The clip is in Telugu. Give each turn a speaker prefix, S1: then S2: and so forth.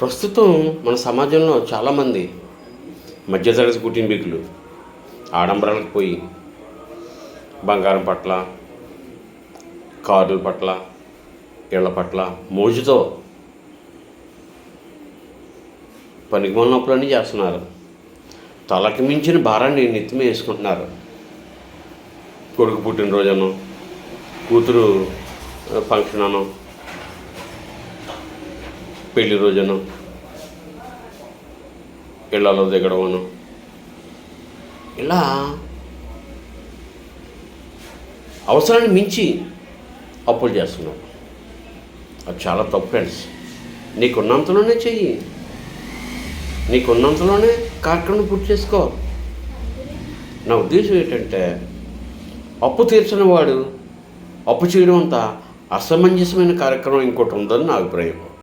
S1: ప్రస్తుతం మన సమాజంలో చాలామంది మధ్యతరగతి కుటుంబీకులు ఆడంబరాలకు పోయి బంగారం పట్ల కార్ల పట్ల ఇళ్ళ పట్ల మోజుతో పనికి నొప్పులన్నీ చేస్తున్నారు. తలకి మించిన భారాన్ని నెత్తిమే వేసుకుంటున్నారు. కొడుకు పుట్టినరోజను కూతురు ఫంక్షన్ అనో పెళ్ళి రోజును ఇళ్ళలో దిగడమును. ఇలా అవసరాన్ని మించి అప్పులు చేస్తున్నావు అది చాలా తప్పు ఫ్రెండ్స్. నీకున్నంతలోనే చెయ్యి. నీకున్నంతలోనే కార్యక్రమం పూర్తి చేసుకో. నా ఉద్దేశం ఏంటంటే అప్పు తీర్చిన వాడు అప్పు చేయడం అంత అసమంజసమైన కార్యక్రమం ఇంకోటి ఉందని నా అభిప్రాయం.